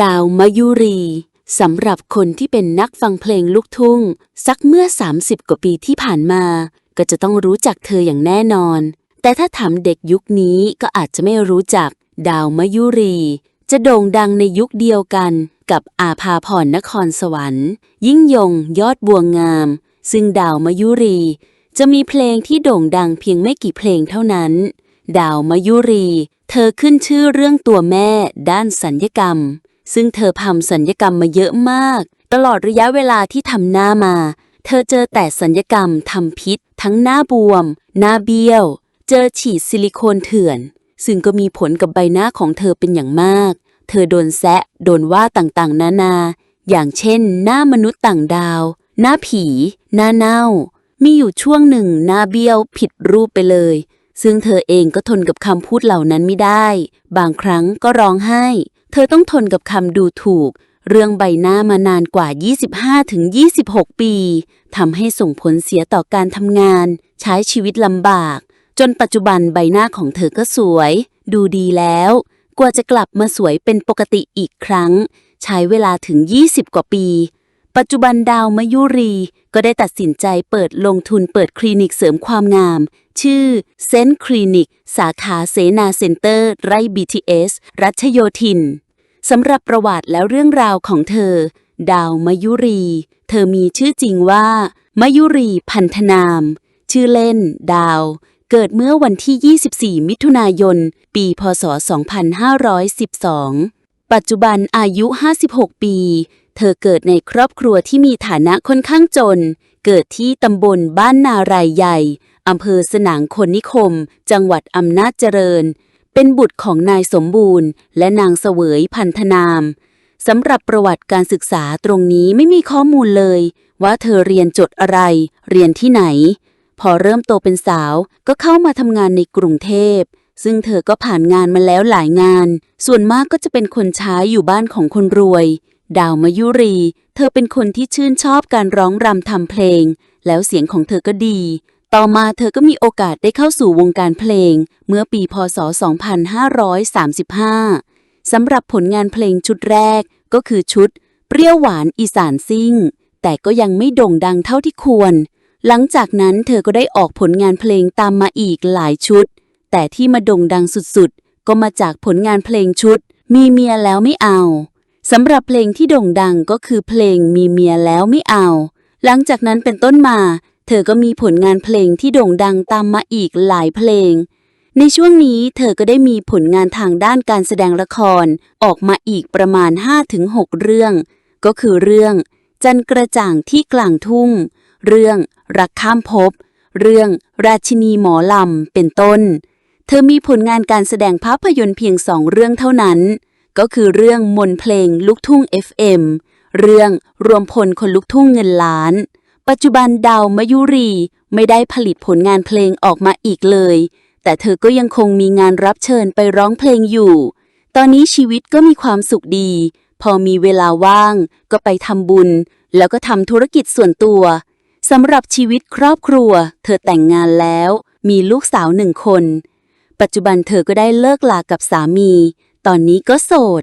ดาวมายุรีสำหรับคนที่เป็นนักฟังเพลงลูกทุ่ง สักเมื่อ 30 กว่าปีที่ผ่านมา ก็จะต้องรู้จักเธออย่างแน่นอน แต่ถ้าถามเด็กยุคนี้ก็อาจจะไม่รู้จัก ดาวมายุรี จะโด่งดังในยุคเดียวกันกับอาภาพรนครสวรรค์ ยิ่งยงยอดบัวงาม ซึ่งดาวมายุรี จะมีเพลงที่โด่งดังเพียงไม่กี่เพลงเท่านั้น ดาวมายุรี เธอขึ้นชื่อเรื่องตัวแม่ด้านสัญญกรรม ซึ่งเธอทำสัญญกรรมมาเยอะมาก ตลอดระยะเวลาที่ทำหน้ามา เธอเจอแต่สัญญกรรมทำพิษ ทั้งหน้าบวม หน้าเบี้ยว เจอฉีดซิลิโคนเถื่อน ซึ่งก็มีผลกับใบหน้าของเธอเป็นอย่างมาก เธอโดนแซะ โดนว่าต่างๆ นานา อย่างเช่น หน้ามนุษย์ต่างดาว หน้าผี หน้าเน่า มีอยู่ช่วงหนึ่งหน้าเบี้ยวผิดรูปไปเลย ซึ่งเธอเองก็ทนกับคำพูดเหล่านั้นไม่ได้ บางครั้งก็ร้องไห้ เธอต้องทนกับคำดูถูก เรื่องใบหน้ามานานกว่า 25-26 ปีทำให้ส่งผลเสียต่อการทำงาน ใช้ชีวิตลำบาก จนปัจจุบันใบหน้าของเธอก็สวย ดูดีแล้ว กว่าจะกลับมาสวยเป็นปกติอีกครั้ง ใช้เวลาถึง 20 กว่าปี ปัจจุบันดาวมยุรี ก็ได้ตัดสินใจเปิดลงทุนเปิดคลินิกเสริมความงาม ชื่อเซนคลินิก สาขาเสนาเซ็นเตอร์ ไร่ BTS รัชโยธินสำหรับประวัติและเรื่องราวของเธอ ดาวมยุรี เธอมีชื่อจริงว่า มยุรีพันธนาม ชื่อเล่น ดาว เกิดเมื่อวันที่ 24 มิถุนายน ปีพศ 2512 ปัจจุบันอายุ 56 ปี เธอเกิดในครอบครัวที่มีฐานะค่อนข้างจน เกิดที่ตำบลบ้านนารายใหญ่ อำเภอสนางคนนิคม จังหวัดอำนาจเจริญ เป็นบุตรของนายสมบูรณ์ และนางเสวยพันธนาม สำหรับประวัติการศึกษาตรงนี้ไม่มีข้อมูลเลย ว่าเธอเรียนจดอะไร เรียนที่ไหน พอเริ่มโตเป็นสาวก็เข้ามาทำงานในกรุงเทพซึ่งเธอก็ผ่านงานมาแล้วหลายงาน ส่วนมากก็จะเป็นคนใช้อยู่บ้านของคนรวย ดาวมายุรี เธอเป็นคนที่ชื่นชอบการร้องรำทำเพลง แล้วเสียงของเธอก็ดี ต่อมาเธอก็มีโอกาสได้เข้าสู่วงการเพลง เมื่อปีพศ 2535 สำหรับผลงานเพลงชุดแรกก็คือชุด เปรี้ยวหวานอีสานซิ่ง แต่ก็ยังไม่โด่งดังเท่าที่ควร หลังจากนั้นเธอก็ได้ออกผลงานเพลงตามมาอีกหลายชุด แต่ที่มาโด่งดังสุดๆ ก็มาจากผลงานเพลงชุด มีเมียแล้วไม่เอา สำหรับเพลงที่โด่งดังก็คือเพลงมีเมียแล้วไม่เอา หลังจากนั้นเป็นต้นมา เธอก็มีผลงานเพลงที่โด่งดังตามมาอีกหลายเพลง ในช่วงนี้เธอก็ได้มีผลงานทางด้านการแสดงละครออกมาอีกประมาณ 5-6 เรื่อง ก็คือเรื่อง จันกระจ่างที่กลางทุ่ง เรื่องรักข้ามภพเรื่องราชินีหมอลำ เป็นต้น เธอมีผลงานการแสดงภาพยนตร์เพียงสองเรื่องเท่านั้น ก็คือเรื่องมนเพลงลูกทุ่ง FM เรื่องรวมพลคนลุกทุ่งเงินล้าน ปัจจุบันดาวมยุรีไม่ได้ผลิตผลงานเพลงออกมาอีกเลย แต่เธอก็ยังคงมีงานรับเชิญไปร้องเพลงอยู่ ตอนนี้ชีวิตก็มีความสุขดี พอมีเวลาว่าง ก็ไปทำบุญ แล้วก็ทำธุรกิจส่วนตัวสำหรับชีวิตครอบครัว เธอแต่งงานแล้ว มีลูกสาวหนึ่งคน ปัจจุบันเธอก็ได้เลิกลากับสามี ตอนนี้ก็โสด